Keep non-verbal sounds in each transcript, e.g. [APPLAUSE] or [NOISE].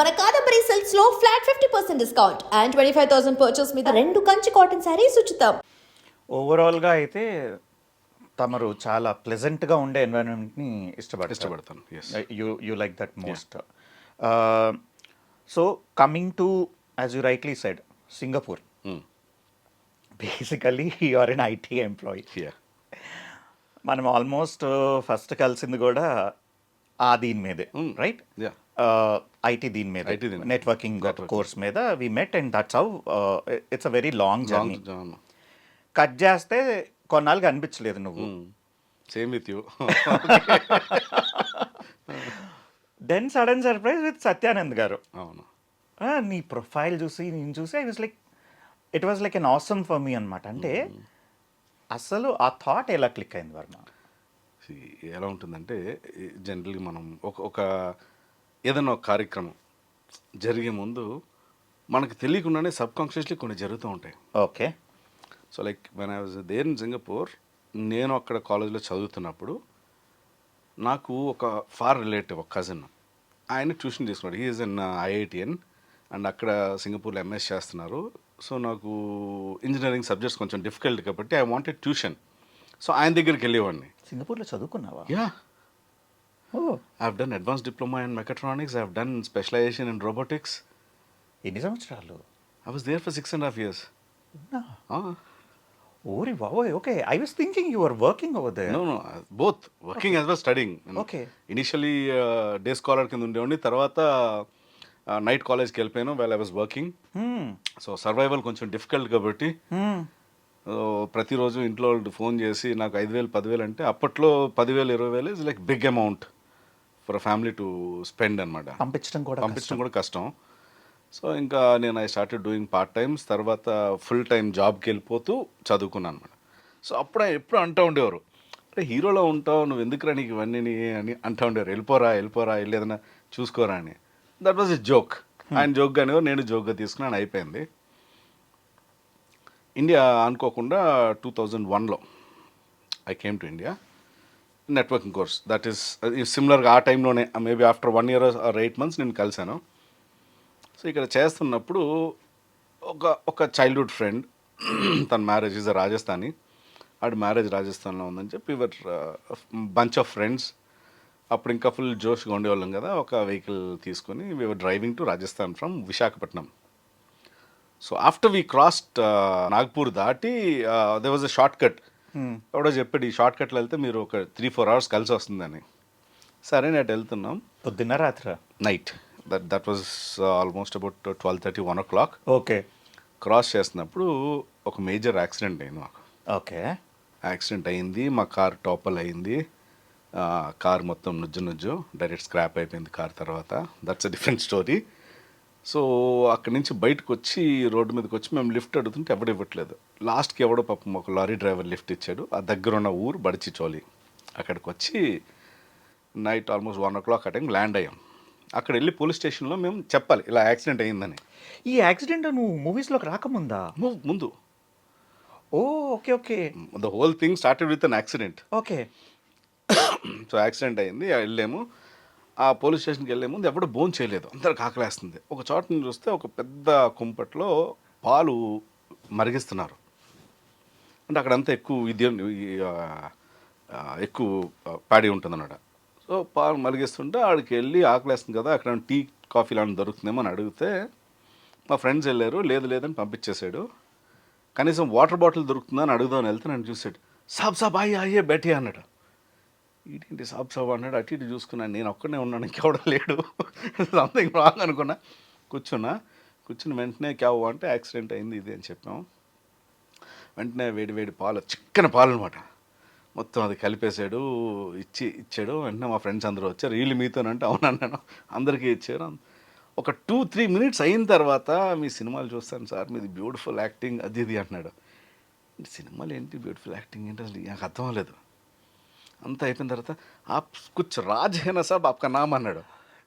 మన Kadambari సిల్క్స్లో flat fifty percent discount and twenty five thousand purchase మీద రెండు కంచి కాటన్ శారీస్ ఉచితం. ఓవరాల్గా అయితే తమరు చాలా ప్లెజెంట్గా ఉండే ఎన్వైరన్మెంట్ని ఇష్టపడతారు. ఇష్టపడతాను you you like that most so coming to as you rightly side Singapore Hmm. Basically you are an IT employee మనం ఆల్మోస్ట్ ఫస్ట్ కలిసింది కూడా ఆ దీని మీదే. రైట్ యా ఐటీ దీని మీద. నెట్వర్కింగ్. కోర్స్ మీద. We met and that's how it's a very long journey cut చేస్తే కొన్నాళ్ళకి అనిపించలేదు నువ్వు. Same with you then sudden surprise with Satyanand garu. అవును. నీ ప్రొఫైల్ చూసి నేను చూసి I was like it was like an awesome for me అనమాట అంటే అసలు ఆ థాట్ ఎలా క్లిక్ అయింది వర్మ? ఎలా ఉంటుందంటే జనరల్గా మనం ఒక ఒక ఏదైనా ఒక కార్యక్రమం జరిగే ముందు మనకు తెలియకుండానే సబ్ కాన్షియస్లీ కొన్ని జరుగుతూ ఉంటాయి. Okay. So like when I was there in Singapore నేను అక్కడ కాలేజ్లో చదువుతున్నప్పుడు నాకు ఒక ఫార్ రిలేటివ్ ఒక కజిన్ ఆయన ట్యూషన్ తీసుకున్నాడు. He is in IITN and అక్కడ సింగపూర్లో ఎంఎస్ చేస్తున్నారు. సో నాకు ఇంజనీరింగ్ సబ్జెక్ట్స్ కొంచెం డిఫికల్ట్ కాబట్టి ఐ వాంటెడ్ ట్యూషన్ సో ఆయన దగ్గరికి వెళ్ళేవాడిని. సింగపూర్లో చదువుకున్నావా? Yeah oh I done advance diploma in mechatronics I done specialization in robotics ఎన్ని సంవత్సరాలు? I was there for six and half years? ఓరి బాబోయ్ okay. I was thinking you are working over there no no both working as well studying Okay. Initially day scholar కింద ఉండేవాడిని. తర్వాత night కాలేజ్కి వెళ్ళిపోయాను well I was working Hmm. So survival కొంచెం difficult కాబట్టి so ప్రతిరోజు ఇంట్లో వాళ్ళు ఫోన్ చేసి నాకు ఐదు వేలు పదివేలు అంటే అప్పట్లో పదివేలు ఇరవై వేలు is like big amount for family to spend అనమాట పంపించడం కూడా పంపించడం కూడా కష్టం. సో ఇంకా నేను I started doing part times తర్వాత ఫుల్ టైం జాబ్కి వెళ్ళిపోతూ చదువుకున్నాను అనమాట సో అప్పుడు ఎప్పుడు అంటూ ఉండేవారు అంటే హీరోలో ఉంటావు నువ్వు ఎందుకురా నీకు ఇవన్నీ అని అంటూ ఉండేవారు వెళ్ళిపోరా వెళ్ళిపోరా వెళ్ళి ఏదైనా చూసుకోరా అని. దట్ వాజ్ ఎ జోక్ ఆయన జోక్ అనేవారు నేను జోక్గా తీసుకున్నాను అయిపోయింది. ఇండియా అనుకోకుండా టూ థౌజండ్ వన్లో I came to India networking course that is సిమిలర్గా ఆ టైంలోనే maybe after one year or eight months నేను కలిశాను. సో ఇక్కడ చేస్తున్నప్పుడు ఒక ఒక చైల్డ్హుడ్ ఫ్రెండ్ [CLEARS THROAT] తన మ్యారేజ్ ఇస్ రాజస్థానీ ఆడి మ్యారేజ్ రాజస్థాన్లో ఉందని చెప్పి ఇవర్ బంచ్ ఆఫ్ ఫ్రెండ్స్ అప్పుడు ఇంకా ఫుల్ జోష్గా ఉండేవాళ్ళం కదా ఒక వెహికల్ తీసుకొని we're driving to Rajasthan from Visakhapatnam so after we crossed Nagpur దాటి there was a short cut ఎవడో చెప్పాడు ఈ షార్ట్ కట్లో వెళ్తే మీరు ఒక త్రీ ఫోర్ అవర్స్ కలిసి వస్తుందని. సరే నేను వెళ్తున్నాం. పొద్దున్న రాత్ర? Night that that was almost about twelve thirty one o'clock okay. Cross చేస్తున్నప్పుడు ఒక మేజర్ యాక్సిడెంట్ అయింది మాకు. ఓకే. యాక్సిడెంట్ అయింది మా కార్ టాపల్ అయింది. కార్ మొత్తం నుజ్జు నుజ్జు డైరెక్ట్ స్క్రాప్ అయిపోయింది కార్ తర్వాత. That's a different story so అక్కడి నుంచి బయటకు వచ్చి రోడ్డు మీదకి వచ్చి మేము లిఫ్ట్ అడుగుతుంటే ఎవడు ఇవ్వట్లేదు. లాస్ట్కి ఎవడో పాపం ఒక లారీ డ్రైవర్ లిఫ్ట్ ఇచ్చాడు. ఆ దగ్గర ఉన్న ఊరు బడిచి చోలి అక్కడికి వచ్చి night almost one o'clock ఆ టైం ల్యాండ్ అయ్యాం. అక్కడ వెళ్ళి పోలీస్ స్టేషన్లో మేము చెప్పాలి ఇలా యాక్సిడెంట్ అయిందని ఈ యాక్సిడెంట్ నువ్వు మూవీస్లోకి రాకముందా? ముందు. ఓ okay okay. The whole thing started with an accident. Okay. So accident అయింది వెళ్ళాము. ఆ పోలీస్ స్టేషన్కి వెళ్ళే ముందు ఎవడు బోన్ చేయలేదు. అందరికి ఆకలేస్తుంది. ఒక చోట నుంచి చూస్తే ఒక పెద్ద కుంపట్లో పాలు మరిగిస్తున్నారు. అంటే అక్కడంతా ఎక్కువ విద్యం ఎక్కువ ప్యాడీ ఉంటుందన్నమాట. సో పాలు మరిగిస్తుంటే ఆడికి వెళ్ళి ఆకలేస్తుంది కదా అక్కడ టీ కాఫీ లాంటి దొరుకుతుందేమో అని అడిగితే మా ఫ్రెండ్స్ వెళ్ళారు లేదు లేదని పంపించేశాడు. కనీసం వాటర్ బాటిల్ దొరుకుతుందా అని అడుగుదామని వెళ్తే నన్ను చూసాడు సాబ్ సాబ్ అయ్యే అయ్యే బెటీ అన్నాడు. ఏంటి సాబ్ సాబ్ అన్నాడు అటు ఇటు చూసుకున్నాను నేను ఒక్కడనే ఉన్నాను ఇంకెవడో లేడు. సంథింగ్ రాంగ్ అనుకున్నా. కూర్చున్నా. కూర్చుని వెంటనే క్యావ్ అంటే యాక్సిడెంట్ అయింది ఇది అని చెప్పాము వెంటనే వేడి వేడి పాలు చిక్కన పాలు అనమాట మొత్తం అది కలిపేశాడు ఇచ్చి ఇచ్చాడు. వెంటనే మా ఫ్రెండ్స్ అందరూ వచ్చారు. వీళ్ళు మీతోనంటే అవునన్నాను అందరికీ ఇచ్చారు. ఒక టూ త్రీ మినిట్స్ అయిన తర్వాత మీ సినిమాలు చూస్తాను సార్ మీది బ్యూటిఫుల్ యాక్టింగ్ అది ఇది అంటున్నాడు. సినిమాలు ఏంటి బ్యూటిఫుల్ యాక్టింగ్? ఏంటి అసలు? నాకు అర్థం అవ్వలేదు. అంతా అయిపోయిన తర్వాత ఆప్ కుచ్ రాజ్ హేనా సాబ్ ఆప్కా నామ్ అన్నాడు.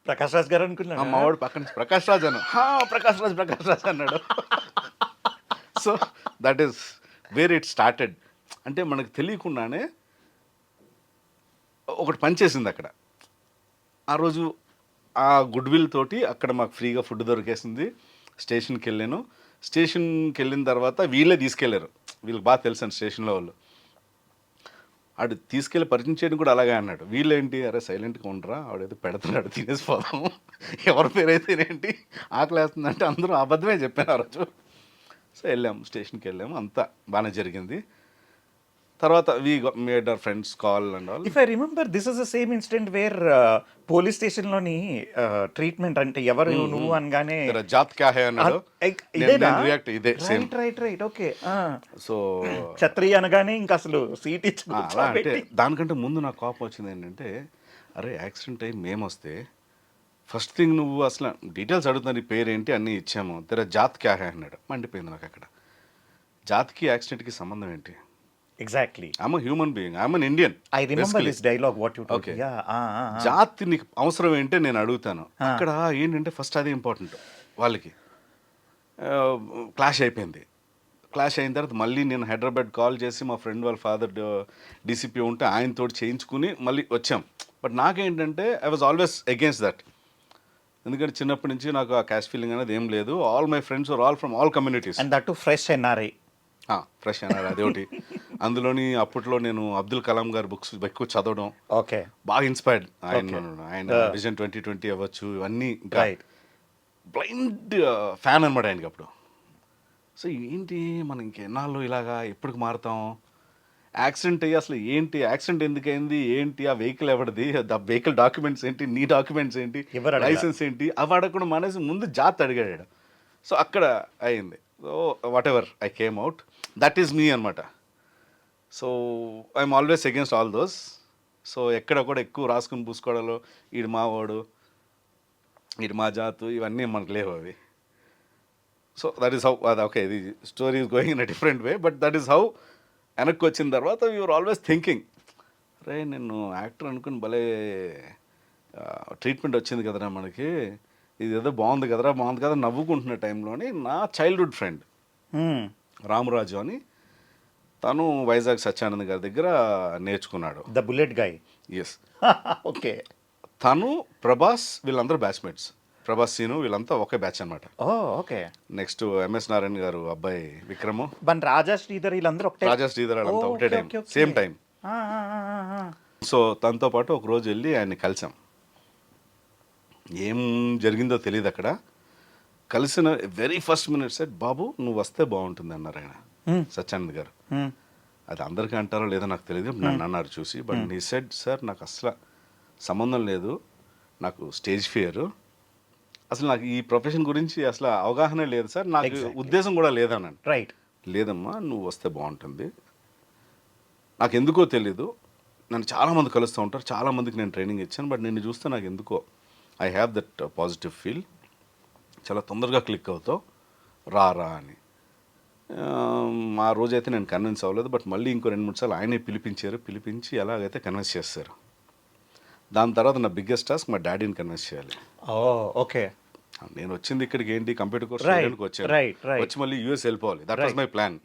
ప్రకాష్ రాజ్ గారు ఆ అనుకున్నాను మావాడు పక్కన ప్రకాష్ రాజ్ అను "హా, ప్రకాష్ రాజ్ ప్రకాష్ రాజ్ అన్నాడు. So that is where it started. అంటే మనకు తెలియకుండానే ఒకటి పనిచేసింది అక్కడ. ఆ రోజు ఆ గుడ్ విల్ తోటి అక్కడ మాకు ఫ్రీగా ఫుడ్ దొరికేసింది. స్టేషన్కి వెళ్ళాను. స్టేషన్కి వెళ్ళిన తర్వాత వీళ్ళే తీసుకెళ్ళారు వీళ్ళకి బాగా తెలుసు అండి స్టేషన్లో వాళ్ళు. ఆడు తీసుకెళ్ళి పరిచయం చేయడం కూడా అలాగే అన్నాడు. వీళ్ళేంటి? అరే సైలెంట్గా ఉండరా? ఆవిడైతే పెడుతున్నాడు తినేసిపోదాము ఎవరి పేరు ఏంటి ఆకలి వేస్తుందంటే అందరూ అబద్ధమే చెప్పాను ఆ రోజు. సో వెళ్ళాము స్టేషన్కి వెళ్ళాము అంతా బాగానే జరిగింది. తర్వాత we made our friends call and all if I remember this is the same incident where police స్టేషన్లోని treatment అంటే ఎవరు నువ్వు అనగానే జాత్ క్యా హై అన్నాడు? రియాక్ట్ ఇదే same right right right okay so ఛత్రియ అనగానే ఇంకా అసలు సీట్ ఇచ్చి దానికంటే ముందు నాకు కోపం వచ్చింది ఏంటంటే అరే యాక్సిడెంట్ అయ్యి మేము వస్తే ఫస్ట్ థింగ్ నువ్వు అసలు డీటెయిల్స్ అడుగుతున్నా నీ పేరేంటి అన్నీ ఇచ్చాము. తెర జాత్ క్యా హై అన్నాడు. మండిపోయింది నాకు అక్కడ. జాత్కి యాక్సిడెంట్కి సంబంధం ఏంటి? Exactly I'm human being I'm an Indian I remember this dialogue what you. Yeah జాతి నీకు అవసరం ఏంటో నేను అడుగుతాను. అక్కడ ఏంటంటే ఫస్ట్ అది ఇంపార్టెంట్ వాళ్ళకి. క్లాష్ అయిపోయింది. క్లాష్ అయిన తర్వాత మళ్ళీ నేను హైదరాబాద్ కాల్ చేసి మా ఫ్రెండ్ వాళ్ళ ఫాదర్ డీసీపీ ఉంటే ఆయనతో చేయించుకుని మళ్ళీ వచ్చాం. బట్ నాకేంటంటే I was always against that ఎందుకంటే చిన్నప్పటి నుంచి నాకు ఆ క్యాష్ ఫీలింగ్ అనేది ఏం లేదు. All my friends are all from all communities and that fresh NRI fresh అన్నారు అదొకటి అందులోని అప్పట్లో నేను అబ్దుల్ కలాం గారి బుక్స్ ఎక్కువ చదవడం ఓకే బాగా ఇన్స్పైర్డ్ ఆయన. ఆయన. విజన్ ట్వంటీ ట్వంటీ అవ్వచ్చు ఇవన్నీ బ్లైండ్ ఫ్యాన్ అనమాట ఆయనకి అప్పుడు. సో ఏంటి మనం ఇంకెన్నాళ్ళు ఇలాగా ఎప్పటికి మారుతాం? యాక్సిడెంట్ అయ్యి అసలు ఏంటి? యాక్సిడెంట్ ఎందుకైంది ఏంటి? ఆ వెహికల్ ఎవరిది? ద వెహికల్ డాక్యుమెంట్స్ ఏంటి? నీ డాక్యుమెంట్స్ ఏంటి? లైసెన్స్ ఏంటి? అవి అడగకుండా మానేసి ముందు జాత్ అడిగాడు. సో అక్కడ అయింది. So whatever I came out that is me అనమాట so I'm always against all those so ఎక్కడ కూడా ఎక్కువ రాసుకుని పూసుకోవడాలు ఈడు మావాడు ఈడు మా జాతు ఇవన్నీ మనకు లేవు అవి. సో దట్ ఈస్ హౌ అది ఓకే ఇది story is going in a different way but that is how వెనక్కి వచ్చిన తర్వాత యూఆర్ ఆల్వేస్ థింకింగ్ రే నేను యాక్టర్ అనుకుని భలే ట్రీట్మెంట్ వచ్చింది కదరా మనకి. ఇది ఏదో బాగుంది కదరా బాగుంది కదా నవ్వుకుంటున్న టైంలోని నా చైల్డ్హుడ్ ఫ్రెండ్. రామరాజు అని తను వైజాగ్ సత్యానంద్ గారి దగ్గర నేర్చుకున్నాడు. The bullet guy yes okay తను ప్రభాస్ వీళ్ళందరూ బ్యాచ్మేట్స్ ప్రభాస్ సీను వీళ్ళంతా ఒకే బ్యాచ్ అనమాట ఓ okay. Next MS Narayana garu అబ్బాయి విక్రము. మన రాజా శ్రీధర్ వీళ్ళందరూ ఒకటే. రాజా శ్రీధర్ వాళ్ళంతా ఒకటే టైం. Same time. సో తనతో పాటు ఒక రోజు వెళ్ళి ఆయన్ని కలిసాం. ఏం జరిగిందో తెలియదు అక్కడ. కలిసిన వెరీ ఫస్ట్ మినిట్ సెట్ బాబు నువ్వు వస్తే బాగుంటుంది అన్నారు ఆయన. Hmm. సత్యానంద్ గారు. Hmm. అది అందరికీ అంటారో లేదో నాకు తెలియదు నన్ను అన్నారు చూసి. బట్ నీ సెడ్ సార్ నాకు అసలు సంబంధం లేదు. నాకు స్టేజ్ ఫియర్ అసలు నాకు ఈ ప్రొఫెషన్ గురించి అసలు అవగాహన లేదు సార్. నాకు. ఉద్దేశం కూడా లేదన్నాను రైట్ లేదమ్మా నువ్వు వస్తే బాగుంటుంది. నాకు ఎందుకో తెలీదు. నన్ను చాలామంది కలుస్తూ ఉంటారు. చాలామందికి నేను ట్రైనింగ్ ఇచ్చాను బట్ నిన్ను చూస్తే నాకు ఎందుకో I have that positive feel చాలా తొందరగా క్లిక్ అవుతావు. రా రా అని. ఆ, రోజైతే నేను కన్విన్స్ అవ్వలేదు బట్ మళ్ళీ ఇంకో రెండు మూడు సార్లు ఆయనే పిలిపించారు. పిలిపించి ఎలాగైతే కన్విన్స్ చేస్తారు. దాని తర్వాత నా బిగ్గెస్ట్ టాస్క్ మా డాడీని కన్విన్స్ చేయాలి. ఓకే. నేను వచ్చింది ఇక్కడికి ఏంటి? కంప్యూటర్ కోర్స్ చేయడానికి వచ్చాను. వచ్చి మళ్ళీ యూఎస్ వెళ్ళిపోవాలి. That was. My plan.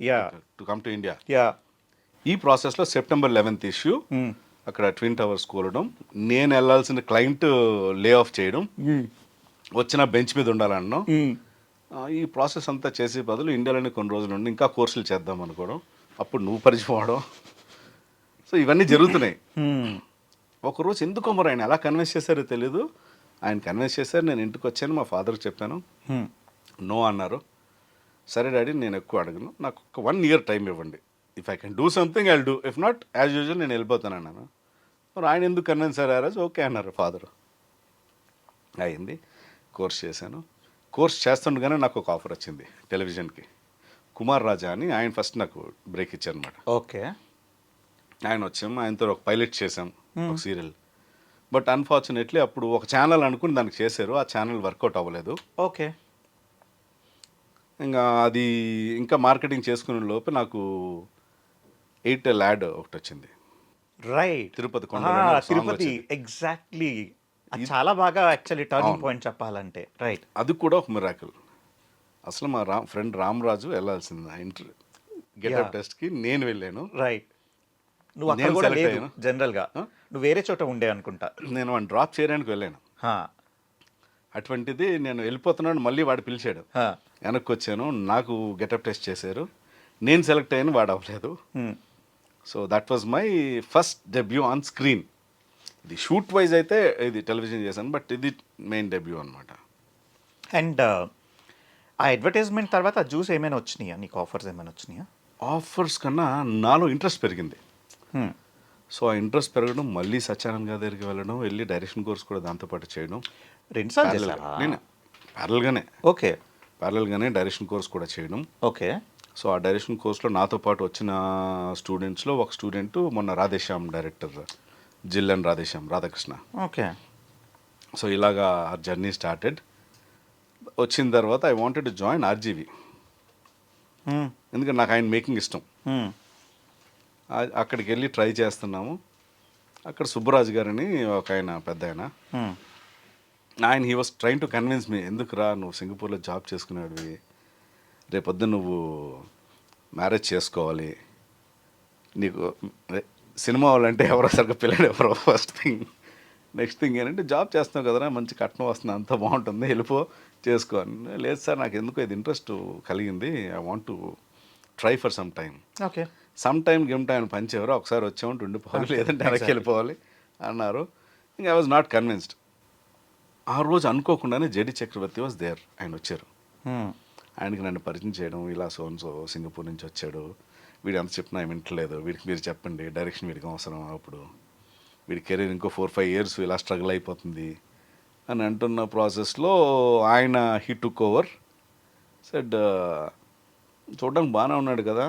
To come to India yeah ఈ ప్రాసెస్లో సెప్టెంబర్ లెవెన్త్ ఇష్యూ Hmm. అక్కడ ట్విన్ టవర్స్ కూలడం. నేను వెళ్ళాల్సిన క్లయింట్ లే ఆఫ్ చేయడం వచ్చిన బెంచ్ మీద ఉండాలన్నాం. ఆ, ఈ ప్రాసెస్ అంతా చేసే బదులు ఇండియాలోనే కొన్ని రోజులు ఉండి ఇంకా కోర్సులు చేద్దాం అనుకోవడం. అప్పుడు నువ్వు పరిచయం అవడం సో ఇవన్నీ జరుగుతున్నాయి. ఒకరోజు ఎందుకో మరి ఆయన ఎలా కన్విన్స్ చేశారో తెలీదు. ఆయన కన్విన్స్ చేశారు నేను ఇంటికి వచ్చాను మా ఫాదర్కి చెప్పాను. నో అన్నారు. సరే డాడీ నేను ఎక్కువ అడగను. నాకు ఒక వన్ ఇయర్ టైం ఇవ్వండి. If I can do something I do if not as usual నేను వెళ్ళిపోతాను అన్నాను. మరి ఆయన ఎందుకు కన్విన్స్ అయ్యారు? ఓకే అన్నారు ఫాదర్ అయింది. కోర్స్ చేశాను. కోర్స్ చేస్తుండగానే నాకు ఒక ఆఫర్ వచ్చింది టెలివిజన్కి. కుమార్ రాజా అని ఆయన ఫస్ట్ నాకు బ్రేక్ ఇచ్చారనమాట ఓకే. ఆయన వచ్చాం ఆయనతో ఒక పైలట్ చేసాం ఒక సీరియల్ బట్ అన్ఫార్చునేట్లీ అప్పుడు ఒక ఛానల్ అనుకుని దానికి చేశారు. ఆ ఛానల్ వర్కౌట్ అవ్వలేదు. ఓకే. ఇంకా అది ఇంకా మార్కెటింగ్ చేసుకునే లోపు నాకు ఎయిర్టెల్ యాడ్ ఒకటి వచ్చింది. Right. Tirupati song Tirupati. Exactly. చాలా బాగా యాక్చువల్లీ టర్నింగ్. పాయింట్ చెప్పాలంటే. రైట్. అది కూడా ఒక మిరాకిల్ అసలు మా రామ్ ఫ్రెండ్ రామరాజు వెళ్ళాల్సింది. Inter getup. టెస్ట్కి నేను వెళ్ళాను. రైట్. నువ్వు అక్కడ నువ్వు వేరే చోట ఉండే అనుకుంటా. నేను వాడిని డ్రాప్ చేయడానికి వెళ్ళాను. అటువంటిది నేను వెళ్ళిపోతున్నాను మళ్ళీ వాడు పిలిచాడు. వెనక్కి వచ్చాను నాకు గెటప్ టెస్ట్ చేశారు. నేను సెలెక్ట్ అయ్యాను వాడు అవ్వలేదు. So that was my first debut on screen ఇది షూట్ వైజ్ అయితే ఇది టెలివిజన్ చేశాను బట్ ఇది మెయిన్ డెబ్యూ అనమాట అండ్ ఆ అడ్వర్టైజ్మెంట్ తర్వాత జ్యూస్ ఏమైనా వచ్చినాయా? నీకు ఆఫర్స్ ఏమైనా వచ్చినాయా? ఆఫర్స్ కన్నా నాలో ఇంట్రెస్ట్ పెరిగింది. సో ఆ ఇంట్రెస్ట్ పెరగడం మళ్ళీ సత్యానంద్ గారి దగ్గరికి వెళ్ళడం వెళ్ళి డైరెక్షన్ కోర్స్ కూడా దాంతోపాటు చేయడం. రెండు సార్లు Parallel చేశారా? గా. నేను ప్యారల్గానే ఓకే. ప్యారల్గానే డైరెక్షన్ కోర్స్ కూడా చేయడం. ఓకే. సో ఆ డైరెక్షన్ కోర్స్లో నాతో పాటు వచ్చిన స్టూడెంట్స్లో ఒక స్టూడెంట్ మొన్న రాధేశ్యామ్ డైరెక్టర్ జిల్లన్ రాధేశ్యామ్ రాధాకృష్ణ. ఓకే. సో ఇలాగా ఆ జర్నీ స్టార్టెడ్. వచ్చిన తర్వాత I wanted to join RGV ఎందుకంటే నాకు ఆయన మేకింగ్ ఇష్టం. ఆ- అక్కడికి వెళ్ళి ట్రై చేస్తున్నాము. అక్కడ సుబ్బరాజు గారని ఒక ఆయన పెద్ద ఆయన. ఆయన he was trying to convince me ఎందుకురా నువ్వు సింగపూర్లో జాబ్ చేసుకునేవాడివి? రేపొద్దు నువ్వు మ్యారేజ్ చేసుకోవాలి. నీకు సినిమా వాళ్ళంటే ఎవరో సరిగ్గా పిల్లడు ఎవరో ఫస్ట్ థింగ్ నెక్స్ట్ థింగ్ ఏంటంటే జాబ్ చేస్తున్నావు కదరా మంచి కట్నం వస్తుంది అంతా బాగుంటుంది వెళ్ళిపో చేసుకో. లేదు సార్ నాకు ఎందుకో ఇది ఇంట్రెస్ట్ కలిగింది. I want to try for some time okay some time game time పంచేవారు ఒకసారి వచ్చామంటే ఉండిపోవాలి [LAUGHS] లేదంటే వెనక్కి వెళ్ళిపోవాలి అన్నారు. ఇంకా ఐ వాజ్ నాట్ కన్విన్స్డ్ ఆ రోజు అనుకోకుండానే జెడి చక్రవర్తి వాజ్ దేర్ ఆయన వచ్చారు. ఆయనకి నన్ను పరిచయం చేయడం ఇలా సోన్సో సింగపూర్ నుంచి వచ్చాడు. వీడు ఎంత చెప్పినా వింటలేదు. వీడికి మీరు చెప్పండి డైరెక్షన్ వీడికి అవసరం అప్పుడు? వీడి కెరీర్ ఇంకో ఫోర్ ఫైవ్ ఇయర్స్ ఇలా స్ట్రగుల్ అయిపోతుంది అని అంటున్న ప్రాసెస్లో ఆయన హీ టుక్ ఓవర్ సెడ్ చూడడానికి బాగానే ఉన్నాడు కదా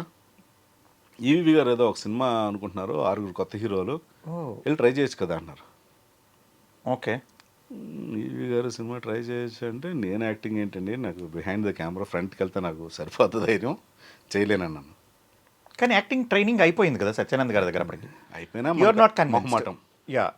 ఈవీ గారు ఏదో ఒక సినిమా అనుకుంటున్నారు ఆరుగురు కొత్త హీరోలు. వెళ్ళి ట్రై చేయొచ్చు కదా అన్నారు. Okay. EV garu cinema try చేయొచ్చు అంటే నేను యాక్టింగ్ ఏంటండి నాకు బిహైండ్ ద కెమెరా ఫ్రంట్కి వెళ్తే నాకు సరిపోతుంది ధైర్యం చేయలేనన్నాను. కానీ యాక్టింగ్ ట్రైనింగ్ అయిపోయింది కదా సత్యానంద్ గారి దగ్గర అప్పటికి. అయిపోయినా యూఆర్ నాట్ మొహమాటం. Convinced yeah